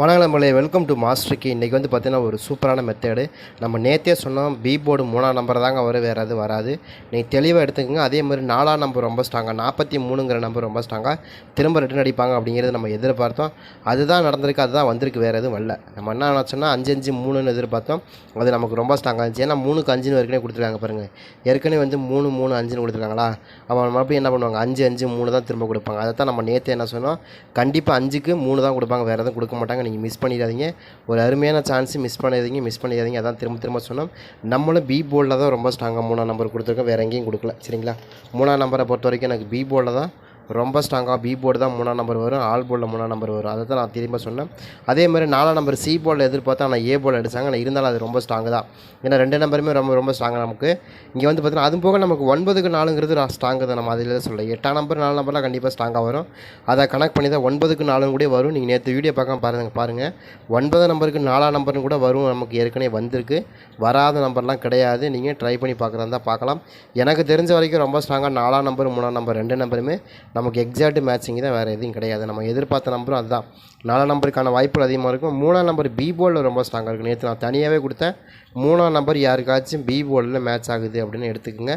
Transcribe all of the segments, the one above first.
வணக்கம் நம்மளே welcome to மாஸ்டருக்கு இன்றைக்கி வந்து பார்த்தீங்கன்னா ஒரு சூப்பரான மெத்தேடு நம்ம நேற்றே சொன்னோம் பி போர்டு மூணாம் நம்பர் தாங்க வரும் வேறு எதுவும் வராது. நீங்கள் தெளிவாக எடுத்துக்கோங்க அதே மாதிரி நாலாம் நம்பர் ரொம்ப ஸ்ட்ராங்காக நாற்பத்தி மூணுங்கிற நம்பர் ரொம்ப ஸ்ட்ராங்காக திரும்ப ரிட்டன் அடிப்பாங்க அப்படிங்கிறது நம்ம எதிர்பார்த்தோம். அதுதான் நடந்திருக்கு அதுதான் வந்திருக்கு வேறு எதுவும் வரல. நம்ம என்ன நினச்சோன்னா அஞ்சு அஞ்சு மூணுன்னு எதிர்பார்த்தோம். அது நமக்கு ரொம்ப ஸ்ட்ராங்காக இருந்துச்சு. ஏன்னா மூணுக்கு அஞ்சுன்னு ஏற்கனவே கொடுத்துருக்காங்க பாருங்கள் ஏற்கனவே வந்து மூணு மூணு அஞ்சுன்னு கொடுத்துருக்காங்களா? அவன் மறுபடியும் என்ன பண்ணுவாங்க? அஞ்சு அஞ்சு மூணு தான் திரும்ப கொடுப்பாங்க. அதை தான் நம்ம நேற்று என்ன சொன்னோம்? கண்டிப்பாக அஞ்சுக்கு மூணு தான் கொடுப்பாங்க வேறு எதுவும் கொடுக்க மாட்டாங்க. நீங்கள் மிஸ் பண்ணிடாதீங்க. ஒரு அருமையான சான்ஸ் மிஸ் பண்ணிடாதீங்க மிஸ் பண்ணிடாதீங்க. அதான் திரும்ப திரும்ப சொன்னோம். நம்மளும் பி போர்டில் தான் ரொம்ப ஸ்ட்ராங்காக மூணாம் நம்பர் கொடுத்துருக்கோம். வேறு எங்கேயும் கொடுக்கல. சரிங்களா? மூணாம் நம்பரை பொறுத்த வரைக்கும் எனக்கு பி போர்டில் தான் ரொம்ப ஸ்ட்ராங்காக பி போர்டு தான் மூணாம் நம்பர் வரும் ஆல் போர்டில் மூணாம் நம்பர் வரும். அதை தான் நான் திரும்ப சொன்னேன். அதே மாதிரி நாலாம் நம்பர் சி போர்டில் எதிர்பார்த்தா ஆனால் ஏ போர்டில் அடித்தாங்க ஆனால் இருந்தாலும் அது ரொம்ப ஸ்ட்ராங்கு தான். ஏன்னா ரெண்டு நம்பருமே ரொம்ப ரொம்ப ஸ்ட்ராங்காக நமக்கு. இங்கே வந்து பார்த்தீங்கன்னா அது போக நமக்கு ஒன்பதுக்கு நாலுங்கிறது ஸ்ட்ராங்கு தான். நம்ம அதில் சொல்ல எட்டாம் நம்பர் நாலு நம்பர்லாம் கண்டிப்பாக ஸ்ட்ராங்காக வரும். அதை கனெக்ட் பண்ணி தான் ஒன்பதுக்கு நாலும் கூட வரும். நீங்கள் நேற்று வீடியோ பார்க்காம பாருங்கள் பாருங்கள் ஒன்பது நம்பருக்கு நாலாம் நம்பர்னு கூட வரும். நமக்கு ஏற்கனவே வந்திருக்கு. வராத நம்பர்லாம் கிடையாது. நீங்கள் ட்ரை பண்ணி பார்க்குறதா பார்க்கலாம். எனக்கு தெரிஞ்ச வரைக்கும் ரொம்ப ஸ்ட்ராங்காக நாலாம் நம்பர் மூணாம் நம்பர் ரெண்டு நம்பருமே நமக்கு எக்ஸாக்ட் மேட்சிங் தான் வேறு எதுவும் கிடையாது. நம்ம எதிர்பார்த்த நம்பரும் அதுதான். நாலாம் நம்பருக்கான வாய்ப்புகள் அதிகமாக இருக்கும். மூணாம் நம்பர் பி போலில் ரொம்ப ஸ்ட்ராங்காக இருக்கும். நேற்று நான் தனியாகவே கொடுத்தேன். மூணாம் நம்பர் யாருக்காச்சும் பி போலில் மேட்ச் ஆகுது அப்படின்னு எடுத்துக்கோங்க.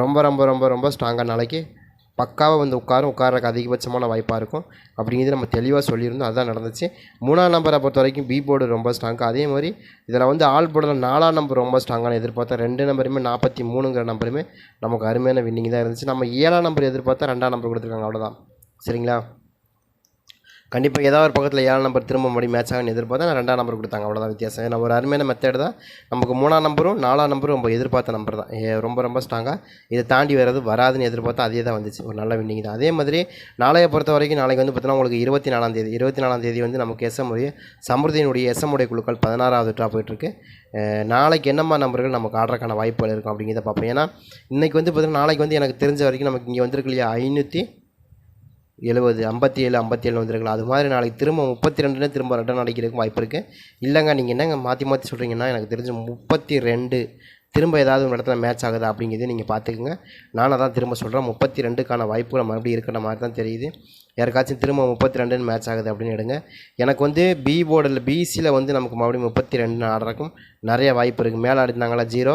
ரொம்ப ரொம்ப ரொம்ப ரொம்ப ஸ்ட்ராங்காக நாளைக்கு பக்காவாக வந்து உட்காரும் உட்காரக்கு அதிகபட்சமான வாய்ப்பாக இருக்கும். அப்படிங்கிறது நம்ம தெளிவாக சொல்லியிருந்தோம். அதுதான் நடந்துச்சு. மூணாம் நம்பரை பொறுத்த வரைக்கும் பி போர்டு ரொம்ப ஸ்ட்ராங்கு அதே மாதிரி இதில் வந்து ஆல் போர்டில் நாலாம் நம்பர் ரொம்ப ஸ்ட்ராங்கான எதிர்பார்த்தா ரெண்டு நம்பருமே நாற்பத்தி மூணுங்கிற நம்பருமே நமக்கு அருமையான வின்னிங் தான் இருந்துச்சு. நம்ம ஏழாம் நம்பர் எதிர்பார்த்தா ரெண்டாம் நம்பர் கொடுத்துருக்காங்க. அவ்வளோதான் சரிங்களா? கண்டிப்பாக ஏதாவது ஒரு பக்கத்தில் ஏழாம் நம்பர் திரும்ப மறுபடியும் மேட்ச் ஆகும் எதிர்பார்த்தா நான் ரெண்டாம் நம்பர் கொடுத்தாங்க. அவ்வளோதான் வித்தியாசம். ஏன்னா ஒரு அருமையான மெத்தட் தான் நமக்கு மூணாம் நம்பரும் நாலாம் நம்பரும் ரொம்ப எதிர்பார்த்த நம்பர் தான். ரொம்ப ரொம்ப ஸ்ட்ராங்காக இதை தாண்டி வர்றது வராதுன்னு எதிர்பார்த்தா அதே தான் வந்துச்சு. ஒரு நல்ல வின்னிங் தான். அதே மாதிரி நாளைய பொறுத்த வரைக்கும் நாளைக்கு வந்து பார்த்தீங்கன்னா உங்களுக்கு இருபத்தி நாலாம் தேதி இருபத்தி நாலாம் தேதி வந்து நமக்கு எஸ்எம் உடைய சமிருதியினுடைய எஸ்எம் உடைய குழுக்கள் பதினாறாவது ட்ரா போயிட்டுருக்கு. நாளைக்கு என்னம்மா நம்பர்கள் நமக்கு ஆடுறக்கான வாய்ப்புகள் இருக்கும் அப்படிங்கிறத பார்ப்போம். ஏன்னா இன்றைக்கி வந்து பார்த்தீங்கன்னா நாளைக்கு வந்து எனக்கு தெரிஞ்ச வரைக்கும் நமக்கு இங்கே வந்திருக்கு இல்லையா ஐநூற்றி எழுபது ஐம்பத்தி ஏழு ஐம்பத்தி ஏழு வந்துருக்கலாம். அது மாதிரி நாளைக்கு திரும்ப முப்பத்தி ரெண்டுன்னு திரும்ப ரிட்டர்ன் அடிக்கிறதுக்கு வாய்ப்பு இருக்குது இல்லைங்க நீங்கள் என்னங்க மாற்றி மாற்றி சொல்கிறீங்கன்னா எனக்கு தெரிஞ்சு முப்பத்தி ரெண்டு திரும்ப ஏதாவது ஒரு இடத்துல மேட்ச் ஆகுதா அப்படிங்கிறது நீங்கள் பார்த்துக்குங்க. நானும் தான் திரும்ப சொல்கிறேன் முப்பத்தி ரெண்டுக்கான வாய்ப்புகள் மறுபடியும் இருக்கிற மாதிரி தான் தெரியுது. யாருக்காச்சும் திரும்ப முப்பத்தி ரெண்டுன்னு மேட்ச் ஆகுது அப்படின்னு எடுங்க. எனக்கு வந்து பி போர்டில் பிசியில் வந்து நமக்கு மறுபடியும் முப்பத்தி ரெண்டுன்னு ஆடுறதுக்கும் நிறைய வாய்ப்பு இருக்குது மேலே ஆடினாங்களா ஜீரோ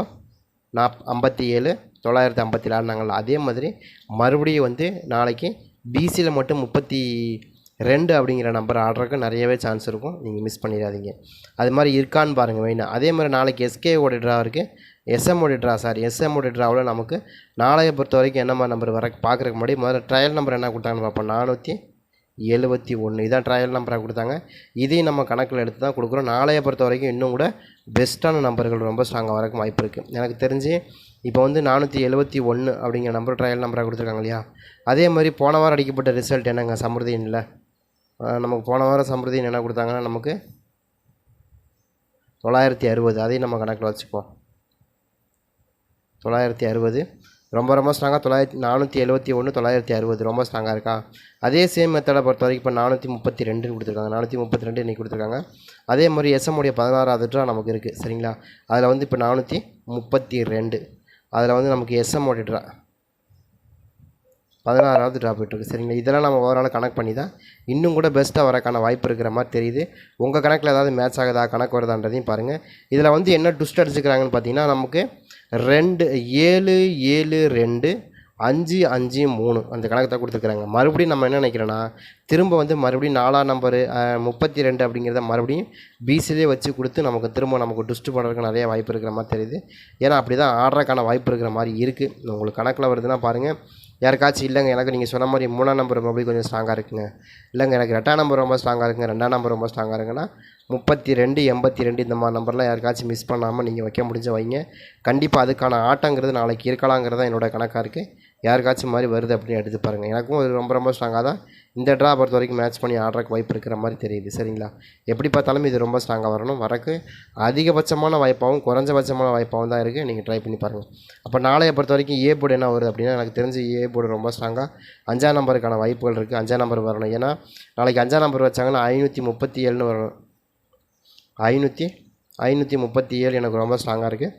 நாப் ஐம்பத்தி ஏழு தொள்ளாயிரத்தி ஐம்பத்தி ஏழு ஆடினாங்களா? அதே மாதிரி மறுபடியும் வந்து நாளைக்கு பிசியில் மட்டும் முப்பத்தி ரெண்டு அப்படிங்கிற நம்பர் ஆடுறதுக்கு நிறையவே சான்ஸ் இருக்கும். நீங்கள் மிஸ் பண்ணிடாதீங்க. அது மாதிரி இருக்கான்னு பாருங்கள் மெயினாக அதே மாதிரி நாளைக்கு எஸ்கே ஓடி ட்ரா இருக்குது எஸ்எம் ஓடி ட்ரா சார் எஸ்எம்ஓடி ட்ராவில் நமக்கு நாளையை பொறுத்த வரைக்கும் என்ன மாதிரி நம்பர் வர பார்க்குறக்கு முன்னாடி முதல்ல ட்ரையல் நம்பர் என்ன கொடுத்தாங்கன்னு பார்ப்போம். நானூற்றி எழுபத்தி ஒன்று இதான் ட்ரையல் நம்பராக கொடுத்தாங்க. இதையும் நம்ம கணக்கில் எடுத்து தான் கொடுக்குறோம். நாளையை பொறுத்த வரைக்கும் இன்னும் கூட பெஸ்ட்டான நம்பர்கள் ரொம்ப ஸ்ட்ராங்காக வரக்கு வாய்ப்பு இருக்குது எனக்கு தெரிஞ்சு இப்போ வந்து நானூற்றி எழுபத்தி ஒன்று அப்படிங்கிற நம்பர் ட்ரையல் நம்பராக கொடுத்துருக்காங்க இல்லையா? அதே மாதிரி போன வாரம் அடிக்கப்பட்ட ரிசல்ட் என்னங்க? சமிருதியில் நமக்கு போன வாரம் சமிருதியின் என்ன கொடுத்தாங்கன்னா நமக்கு தொள்ளாயிரத்தி அறுபது. அதையும் நம்ம கணக்கில் வச்சுப்போம். தொள்ளாயிரத்தி அறுபது. ரொம்ப ரொம்ப ஸ்ட்ராங்காக தொள்ளாயிரத்தி நானூற்றி எழுபத்தி ஒன்று தொள்ளாயிரத்தி அறுபது. ரொம்ப ஸ்ட்ராங்காக இருக்கா? அதே சேம் மெத்தடை பொறுத்த வரைக்கும் இப்போ நானூற்றி முப்பத்தி ரெண்டுன்னு கொடுத்துருக்காங்க. நானூற்றி முப்பத்தி ரெண்டு இன்றைக்கி கொடுத்துருக்காங்க. அதே மாதிரி எஸ்எம் உடைய பதினாறாவது ட்ரா நமக்கு இருக்குது சரிங்களா? அதில் வந்து இப்போ நானூற்றி முப்பத்தி ரெண்டு. அதில் வந்து நமக்கு எஸ்எம் உடைய ட்ரா பதினாறாவது ட்ராப் போயிட்டுருக்கு சரிங்களா? இதெல்லாம் நம்ம ஓவரால் கணக்கு பண்ணி தான் இன்னும் கூட பெஸ்ட்டாக வரக்கான வாய்ப்பு இருக்கிற மாதிரி தெரியுது. உங்கள் கணக்கில் ஏதாவது மேட்ச் ஆகுதா? கணக்கு வருதான்றதையும் பாருங்கள் இதில் வந்து என்ன ட்விஸ்ட் அடிச்சுக்கிறாங்கன்னு பார்த்தீங்கன்னா நமக்கு ரெண்டு ஏழு ஏழு ரெண்டு அஞ்சு அஞ்சு மூணு அந்த கணக்கு தான் கொடுத்துருக்குறாங்க. மறுபடியும் நம்ம என்ன நினைக்கிறோன்னா திரும்ப வந்து மறுபடியும் நாலாம் நம்பரு முப்பத்தி ரெண்டு அப்படிங்கிறத மறுபடியும் பிசிலே வச்சு கொடுத்து நமக்கு திரும்ப நமக்கு டுஸ்ட் பண்ணுறதுக்கு நிறைய வாய்ப்பு இருக்கிற மாதிரி தெரியுது. ஏன்னா அப்படி தான் ஆடுறதுக்கான வாய்ப்பு இருக்கிற மாதிரி இருக்குது உங்களுக்கு கணக்கில் வருதுன்னா பாருங்கள் யாருக்காச்சும் இல்லைங்க எனக்கு நீங்கள் சொன்ன மாதிரி மூணாம் நம்பர் மறுபடியும் கொஞ்சம் ஸ்ட்ராங்காக இருக்குங்க. இல்லைங்க எனக்கு ரெண்டாம் நம்பர் ரொம்ப ஸ்ட்ராங்காக இருக்குங்க. ரெண்டாம் நம்பர் ரொம்ப ஸ்ட்ராங்காக இருக்குன்னா முப்பத்தி ரெண்டு எண்பத்தி ரெண்டு இந்த மாதிரி நம்பர்லாம் யாருக்காச்சும் மிஸ் பண்ணாமல் நீங்கள் வைக்க முடிஞ்ச வைங்க. கண்டிப்பாக அதுக்கான ஆட்டங்கிறது நாளைக்கு இருக்கலாங்கிறது தான் என்னோட கணக்காக இருக்குது யாருக்காச்சும் மாதிரி வருது அப்படின்னு எடுத்து பாருங்கள் எனக்கும் அது ரொம்ப ரொம்ப ஸ்ட்ராங்காக தான் இந்த ட்ரா பொறுத்த வரைக்கும் மேட்ச் பண்ணி ஆடுறக்கு வாய்ப்பு இருக்கிற மாதிரி தெரியுது. சரிங்களா? எப்படி பார்த்தாலும் இது ரொம்ப ஸ்ட்ராங்காக வரணும். வரக்கு அதிகபட்சமான வாய்ப்பாகவும் குறைஞ்சபட்சமான வாய்ப்பாகவும் தான் இருக்குது நீங்கள் ட்ரை பண்ணி பாருங்கள் அப்போ நாளைய பொறுத்த வரைக்கும் ஏ போர்டு என்ன வருது அப்படின்னா எனக்கு தெரிஞ்சு ஏ போர்டு ரொம்ப ஸ்ட்ராங்காக அஞ்சாம் நம்பருக்கான வாய்ப்புகள் இருக்குது அஞ்சாம் நம்பர் வரணும். ஏன்னா நாளைக்கு அஞ்சாம் நம்பர் வச்சாங்கன்னா ஐநூற்றி முப்பத்தி ஏழுன்னு வரணும் ஐநூற்றி ஐநூற்றி முப்பத்தி ஏழு எனக்கு ரொம்ப ஸ்ட்ராங்காக இருக்குது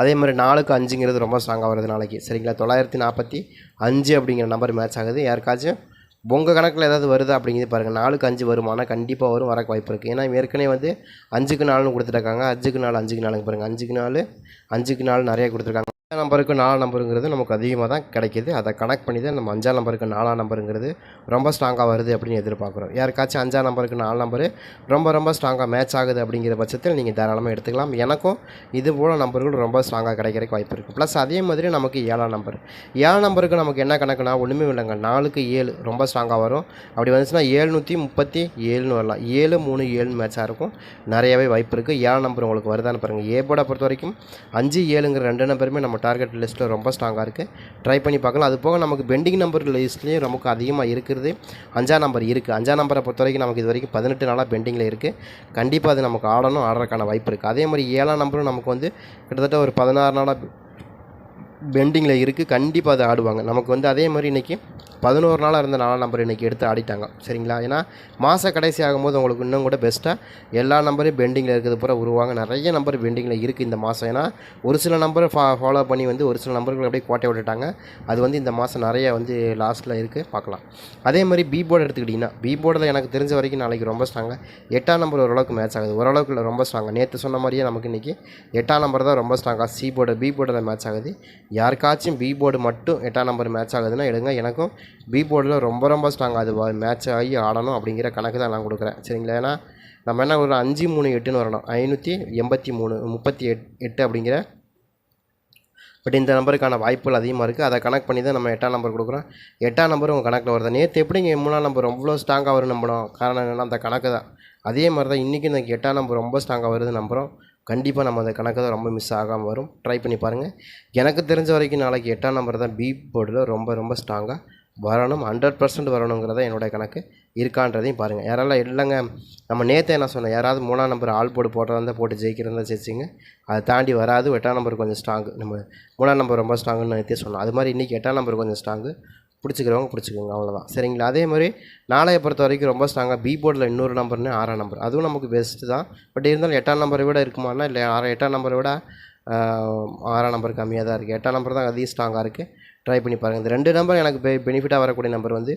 அதே மாதிரி நாலுக்கு அஞ்சுங்கிறது ரொம்ப ஸ்ட்ராங்காக வருது நாளைக்கு. சரிங்களா? தொள்ளாயிரத்தி நாற்பத்தி அஞ்சு அப்படிங்கிற நம்பர் மேட்ச் ஆகுது. யாருக்காச்சும் உங்கள் கணக்கில் ஏதாவது வருதா அப்படிங்கிறது பாருங்கள் நாலுக்கு அஞ்சு வருமானா கண்டிப்பாக வரும் வரக்கு வாய்ப்பு இருக்குது ஏன்னா ஏற்கனவே வந்து அஞ்சுக்கு நாலுன்னு கொடுத்துருக்காங்க. அஞ்சுக்கு நாலு அஞ்சுக்கு நாலுங்க பாருங்கள் அஞ்சுக்கு நாலு அஞ்சுக்கு நாலு நிறைய கொடுத்துருக்காங்க. நம்பருக்கு நாலு நம்பருங்கிறது நமக்கு அதிகமாக தான் கிடைக்கிது. அதை கனெக்ட் பண்ணி தான் நம்ம அஞ்சாம் நம்பருக்கு நாலாம் நம்பருங்கிறது ரொம்ப ஸ்ட்ராங்காக வருது அப்படின்னு எதிர்பார்க்குறோம். யாருக்காச்சும் அஞ்சாம் நம்பருக்கு நாலு நம்பரு ரொம்ப ரொம்ப ஸ்ட்ராங்காக மேட்ச் ஆகுது அப்படிங்கிற பட்சத்தில் நீங்கள் தாராளமாக எடுத்துக்கலாம். எனக்கும் இது போல் நம்பர்கள் ரொம்ப ஸ்ட்ராங்காக கிடைக்கிறதுக்கு வாய்ப்பு இருக்குது ப்ளஸ் அதே மாதிரி நமக்கு ஏழாம் நம்பர். ஏழாம் நம்பருக்கு நமக்கு என்ன கணக்குனா ஒன்றுமே இல்லைங்க. நாலுக்கு ஏழு ரொம்ப ஸ்ட்ராங்காக வரும். அப்படி வந்துச்சுன்னா ஏழ்நூற்றி முப்பத்தி ஏழுன்னு வரலாம். ஏழு மூணு ஏழு மேட்சாக இருக்கும். நிறையவே வாய்ப்பு இருக்குது ஏழாம் நம்பர் உங்களுக்கு வருதான்னு பாருங்கள் ஏ போர்டை பொறுத்த வரைக்கும் அஞ்சு ஏழுங்கிற ரெண்டு நம்பருமே நம்ம டார்கெட் லிஸ்ட்டில் ரொம்ப ஸ்ட்ராங்காக இருக்குது ட்ரை பண்ணி பார்க்கலாம். அது போக நமக்கு பெண்டிங் நம்பர் லிஸ்ட்லேயும் நமக்கு அதிகமாக இருக்கிறது. அஞ்சாம் நம்பர் இருக்குது அஞ்சாம் நம்பரை பொறுத்த வரைக்கும் நமக்கு இது வரைக்கும் பதினெட்டு நாளாக பெண்டிங்கில் இருக்குது கண்டிப்பாக அது நமக்கு ஆடணும் ஆடுறதுக்கான வாய்ப்பு இருக்குது அதே மாதிரி ஏழாம் நம்பரும் நமக்கு வந்து கிட்டத்தட்ட ஒரு பதினாறு நாளாக பெண்டிங்கில் இருக்குது கண்டிப்பாக அதை ஆடுவாங்க. நமக்கு வந்து அதே மாதிரி இன்றைக்கி பதினோரு நாளாக இருந்த நாலாம் நம்பர் இன்றைக்கி எடுத்து ஆடிட்டாங்க. சரிங்களா? ஏன்னா மாத கடைசி ஆகும்போது உங்களுக்கு இன்னும் கூட பெஸ்ட்டாக எல்லா நம்பரையும் பெண்டிங்கில் இருக்கிறது பூரா உருவாங்க. நிறைய நம்பர் பெண்டிங்கில் இருக்குது இந்த மாதம் ஏன்னா ஒரு சில நம்பரை ஃபா ஃபாலோ பண்ணி வந்து ஒரு சில நம்பர்கள் அப்படியே கோட்டை விட்டுட்டாங்க. அது வந்து இந்த மாதம் நிறைய வந்து லாஸ்ட்டில் இருக்குது பார்க்கலாம். அதே மாதிரி பி போர்டு எடுத்துக்கிட்டிங்கன்னா பி போர்டில் எனக்கு தெரிஞ்ச வரைக்கும் நாளைக்கு ரொம்ப ஸ்ட்ராங்காக எட்டாம் நம்பர் ஓரளவுக்கு மேட்ச் ஆகுது. ஓரளவுக்கு இல்லை ரொம்ப ஸ்ட்ராங்காக நேற்று சொன்ன மாதிரியே நமக்கு இன்றைக்கி எட்டாம் நம்பர் தான் ரொம்ப ஸ்ட்ராங்காக சி போர்டு பி போர்டில் மேட்ச் ஆகுது. யாருக்காச்சும் பி போர்டு மட்டும் எட்டாம் நம்பர் மேட்ச் ஆகுதுன்னா எடுங்க. எனக்கும் பி போர்டில் ரொம்ப ரொம்ப ஸ்ட்ராங்காக அது மேட்ச் ஆகி ஆடணும் அப்படிங்கிற கணக்கு தான் நான் கொடுக்குறேன். சரிங்களா? ஏன்னா நம்ம என்ன ஒரு அஞ்சு மூணு எட்டுன்னு வரணும். ஐநூற்றி எண்பத்தி மூணு முப்பத்தி எட் எட்டு அப்படிங்கிற. பட் இந்த நம்பருக்கான வாய்ப்புகள் அதிகமாக இருக்குது அதை கனெக்ட் பண்ணி தான் நம்ம எட்டாம் நம்பர் கொடுக்குறோம். எட்டாம் நம்பர் உங்கள் கணக்கில் வருது. நேற்று எப்படிங்க மூணாம் நம்பர் அவ்வளோ ஸ்ட்ராங்காக வரும் நம்பணும் காரணம் என்னென்னா அந்த கணக்கு தான். அதே மாதிரி தான் இன்றைக்கி எனக்கு எட்டாம் நம்பர் ரொம்ப ஸ்ட்ராங்காக வருது நம்புகிறோம் கண்டிப்பாக நம்ம அந்த கணக்கு தான் ரொம்ப மிஸ் ஆகாமல் வரும். ட்ரை பண்ணி பாருங்கள் எனக்கு தெரிஞ்ச வரைக்கும் நாளைக்கு எட்டாம் நம்பர் தான் பி போர்டில் ரொம்ப ரொம்ப ஸ்ட்ராங்காக வரணும். ஹண்ட்ரட் பர்சன்ட் வரணுங்கிறத என்னுடைய கணக்கு. இருக்கான்றதையும் பாருங்கள் யாரெல்லாம் இல்லைங்க. நம்ம நேற்று என்ன சொன்னேன் யாராவது மூணாம் நம்பர் ஆள் போட்டு போடுறதா போட்டு ஜெயிக்கிறதா ஜெயிச்சிங்க. அதை தாண்டி வராது. எட்டாம் நம்பர் கொஞ்சம் ஸ்ட்ராங்கு நம்ம மூணாம் நம்பர் ரொம்ப ஸ்ட்ராங்குன்னு நேற்றே சொன்னோம். அது மாதிரி இன்றைக்கி எட்டாம் நம்பர் கொஞ்சம் ஸ்ட்ராங்கு பிடிச்சிக்கிறவங்க பிடிச்சிக்கோங்க அவ்வளோதான் சரிங்களா? அதே மாதிரி நாளைய பொறுத்த வரைக்கும் ரொம்ப ஸ்ட்ராங்காக பி போர்டில் இன்னொரு நம்பர்னு ஆறாம் நம்பர் அதுவும் நமக்கு பெஸ்ட்டு தான். பட் இருந்தாலும் எட்டாம் நம்பரை விட இருக்குமானா இல்லை ஆறு எட்டாம் நம்பரை விட ஆறாம் நம்பர் கம்மியாக தான் இருக்குது எட்டாம் நம்பர் தான் அதிக ஸ்ட்ராங்காக இருக்குது ட்ரை பண்ணி பாருங்கள் இந்த ரெண்டு நம்பர் எனக்கு பெ பெனிஃபிட்டாக வரக்கூடிய நம்பர் வந்து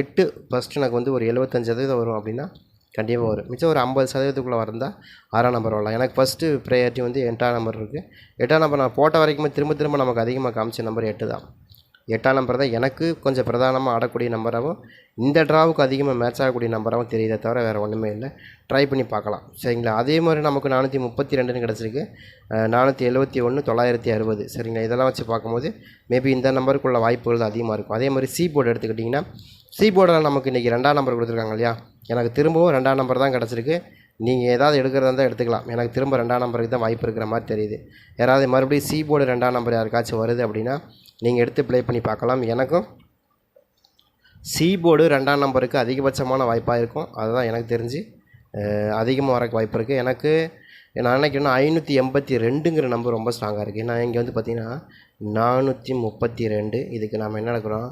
எட்டு ஃபஸ்ட்டு எனக்கு வந்து ஒரு எழுபத்தஞ்சு சதவீதம் வரும் அப்படின்னா கண்டிப்பாக வரும். மிச்சம் ஒரு ஐம்பது சதவீதத்துக்குள்ளே வரந்தால் ஆறாம் நம்பர் வரலாம். எனக்கு ஃபஸ்ட்டு ப்ரையாரிட்டி வந்து எட்டாம் நம்பர் இருக்குது எட்டாம் நம்பர் நான் போட்ட வரைக்குமே திரும்ப திரும்ப நமக்கு அதிகமாக காமிச்ச நம்பர் எட்டு தான். எட்டாம் நம்பர் தான் எனக்கு கொஞ்சம் பிரதானமாக ஆடக்கூடிய நம்பராகவும் இந்த ட்ராவுக்கு அதிகமாக மேட்ச் ஆகக்கூடிய நம்பராகவும் தெரியுதே தவிர வேறு ஒன்றுமே இல்லை. ட்ரை பண்ணி பார்க்கலாம். சரிங்களா? அதே மாதிரி நமக்கு நானூற்றி முப்பத்தி ரெண்டுன்னு கிடச்சிருக்கு நானூற்றி எழுபத்தி ஒன்று தொள்ளாயிரத்தி அறுபது. சரிங்களா? இதெல்லாம் வச்சு பார்க்கும்போது மேபி இந்த நம்பருக்குள்ள வாய்ப்புகள் தான் அதிகமாக இருக்கும். அதே மாதிரி சி போர்டு எடுத்துக்கிட்டிங்கன்னா சி போர்டில் நமக்கு இன்றைக்கி ரெண்டாம் நம்பர் கொடுத்துருக்காங்க இல்லையா? எனக்கு திரும்பவும் ரெண்டாம் நம்பர் தான் கிடச்சிருக்கு. நீங்கள் ஏதாவது எடுக்கிறதா இருந்தால் எடுத்துக்கலாம். எனக்கு திரும்ப ரெண்டாம் நம்பருக்கு தான் வாய்ப்பு இருக்கிற மாதிரி தெரியுது. யாராவது மறுபடியும் சி போர்டு ரெண்டாம் நம்பர் யாருக்காச்சும் வருது அப்படின்னா நீங்கள் எடுத்து ப்ளே பண்ணி பார்க்கலாம். எனக்கும் சி போர்டு ரெண்டாம் நம்பருக்கு அதிகபட்சமான வாய்ப்பாக இருக்கும். அதுதான் எனக்கு தெரிஞ்சு அதிகமாக வரக்கு வாய்ப்பு இருக்குது எனக்கு நான் நினைக்கிறேன்னா ஐநூற்றி எண்பத்தி ரெண்டுங்கிற நம்பர் ரொம்ப ஸ்ட்ராங்காக இருக்குது நான் இங்கே வந்து பார்த்திங்கன்னா நானூற்றி முப்பத்தி ரெண்டு. இதுக்கு நாம் என்ன நடக்கிறோம்?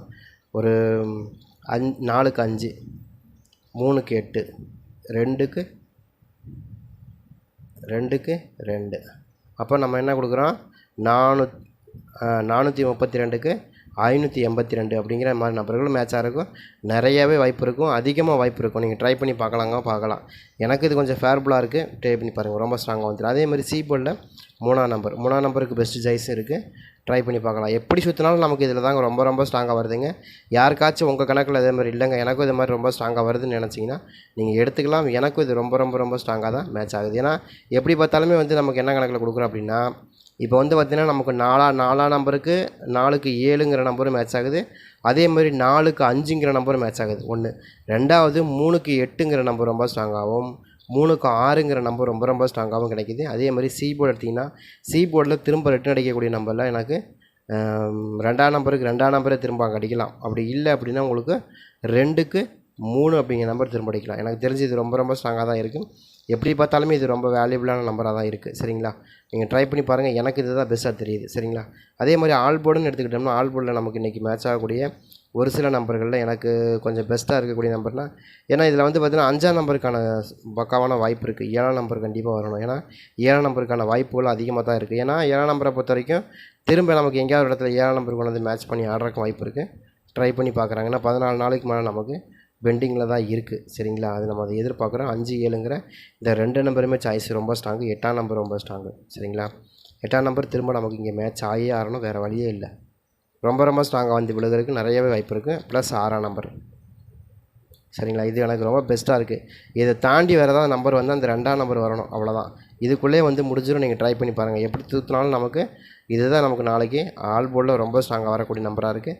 ஒரு அஞ் நாலுக்கு அஞ்சு மூணுக்கு எட்டு ரெண்டுக்கு ரெண்டுக்கு ரெண்டு. அப்போ நம்ம என்ன கொடுக்குறோம்? நானூத் நானூற்றி முப்பத்தி ரெண்டுக்கு ஐநூற்றி எண்பத்தி ரெண்டு அப்படிங்கிற மாதிரி நபர்களும் மேட்சாக இருக்கும். நிறையவே வாய்ப்பு இருக்கும். அதிகமாக வாய்ப்பு இருக்கும். நீங்கள் ட்ரை பண்ணி பார்க்கலாங்க பார்க்கலாம். எனக்கு இது கொஞ்சம் ஃபேர்புல்லாக இருக்குது ட்ரை பண்ணி பாருங்கள் ரொம்ப ஸ்ட்ராங்காக வந்துடும் அதே மாதிரி சீபோலில் மூணாம் நம்பர் மூணாம் நம்பருக்கு பெஸ்ட்டு சாய்ஸும் இருக்குது ட்ரை பண்ணி பார்க்கலாம். எப்படி சுற்றினாலும் நமக்கு இதில் தாங்க ரொம்ப ரொம்ப ஸ்ட்ராங்காக வருதுங்க. யாருக்காச்சும் உங்கள் கணக்கில் அதே மாதிரி இல்லைங்க. எனக்கும் இது மாதிரி ரொம்ப ஸ்ட்ராங்காக வருதுன்னு நினச்சிங்கன்னா நீங்கள் எடுத்துக்கலாம். எனக்கும் இது ரொம்ப ரொம்ப ரொம்ப ஸ்ட்ராங்காக தான் மேட்ச் ஆகுது. ஏன்னா எப்படி பார்த்தாலுமே வந்து நமக்கு என்ன கணக்கில் கொடுக்குறோம் அப்படின்னா இப்போ வந்து பார்த்திங்கன்னா நமக்கு நாலா நாலாம் நம்பருக்கு நாலுக்கு ஏழுங்கிற நம்பரும் மேட்ச் ஆகுது. அதே மாதிரி நாலுக்கு அஞ்சுங்கிற நம்பரும் மேட்ச் ஆகுது. ஒன்று ரெண்டாவது மூணுக்கு எட்டுங்கிற நம்பர் ரொம்ப ஸ்ட்ராங்காகவும் மூணுக்கு ஆறுங்கிற நம்பர் ரொம்ப ரொம்ப ஸ்ட்ராங்காகவும் கிடைக்கிது. அதே மாதிரி சி போர்டு எடுத்திங்கன்னா சி போர்டில் திரும்ப ரிட்டன் அடிக்கக்கூடிய நம்பர்லாம் எனக்கு ரெண்டாம் நம்பருக்கு ரெண்டாம் நம்பரே திரும்ப அங்கே அடிக்கலாம். அப்படி இல்லை அப்படின்னா உங்களுக்கு ரெண்டுக்கு மூணு அப்படிங்கிற நம்பர் திரும்ப அடிக்கலாம். எனக்கு தெரிஞ்சு இது ரொம்ப ரொம்ப ஸ்ட்ராங்காக தான் இருக்குது எப்படி பார்த்தாலுமே இது ரொம்ப வேல்யூபிளான நம்பராக தான் இருக்குது சரிங்களா? நீங்கள் ட்ரை பண்ணி பாருங்கள் எனக்கு இது தான் பெஸ்ட்டாக தெரியுது. சரிங்களா? அதே மாதிரி ஆல் போர்டுன்னு எடுத்துக்கிட்டோம்னா ஆல் போர்டில் நமக்கு இன்றைக்கி மேட்ச் ஆகக்கூடிய ஒரு சில நம்பர்களில் எனக்கு கொஞ்சம் பெஸ்ட்டாக இருக்கக்கூடிய நம்பர்னால் ஏன்னா இதில் வந்து பார்த்திங்கன்னா அஞ்சாம் நம்பருக்கான பக்காவான வாய்ப்பு இருக்குது ஏழாம் நம்பர் கண்டிப்பாக வரணும். ஏன்னா ஏழாம் நம்பருக்கான வாய்ப்புகள் அதிகமாக தான் இருக்குது ஏன்னா ஏழாம் நம்பரை பொறுத்த வரைக்கும் திரும்ப நமக்கு எங்கேயாவது ஒரு இடத்துல ஏழாம் நம்பர் கொண்டு வந்து மேட்ச் பண்ணி ஆடுறதுக்கு வாய்ப்பு இருக்குது ட்ரை பண்ணி பார்க்குறாங்க ஏன்னா பதினாலு நாளைக்கு மேலே நமக்கு பெண்டிங்கில் தான் இருக்குது சரிங்களா? அது நம்ம அதை எதிர்பார்க்குறோம். அஞ்சு ஏழுங்கிற இந்த ரெண்டு நம்பருமே சாய்ஸ் ரொம்ப ஸ்ட்ராங்கு எட்டாம் நம்பர் ரொம்ப ஸ்ட்ராங்கு சரிங்களா? எட்டாம் நம்பர் திரும்ப நமக்கு இங்கே மேட்ச் ஆகியே ஆகணும் வேறு வழியே இல்லை. ரொம்ப ரொம்ப ஸ்ட்ராங்காக வந்து விழுகிறதுக்கு நிறையவே வாய்ப்பு இருக்குது ப்ளஸ் ஆறாம் நம்பர் சரிங்களா? இது எனக்கு ரொம்ப பெஸ்ட்டாக இருக்குது இதை தாண்டி வேறு ஏதாவது நம்பர் வந்து அந்த ரெண்டாம் நம்பர் வரணும். அவ்வளோதான் இதுக்குள்ளே வந்து முடிஞ்சிடும் நீங்கள் ட்ரை பண்ணி பாருங்கள் எப்படி தூத்துனாலும் நமக்கு இதுதான் நமக்கு நாளைக்கு. ஆல் போர்டில் ரொம்ப ஸ்ட்ராங்காக வரக்கூடிய நம்பராக இருக்குது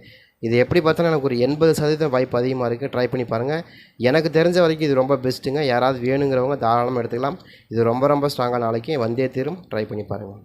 இது எப்படி பார்த்தாலும் எனக்கு ஒரு எண்பது சதவீதம் வாய்ப்பு அதிகமாக இருக்குது ட்ரை பண்ணி பாருங்கள் எனக்கு தெரிஞ்ச வரைக்கும் இது ரொம்ப பெஸ்ட்டுங்க யாராவது வேணுங்கிறவங்க தாராளமாக எடுத்துக்கலாம். இது ரொம்ப ரொம்ப ஸ்ட்ராங்கான நாளைக்கு வந்தே தீரும். ட்ரை பண்ணி பாருங்கள்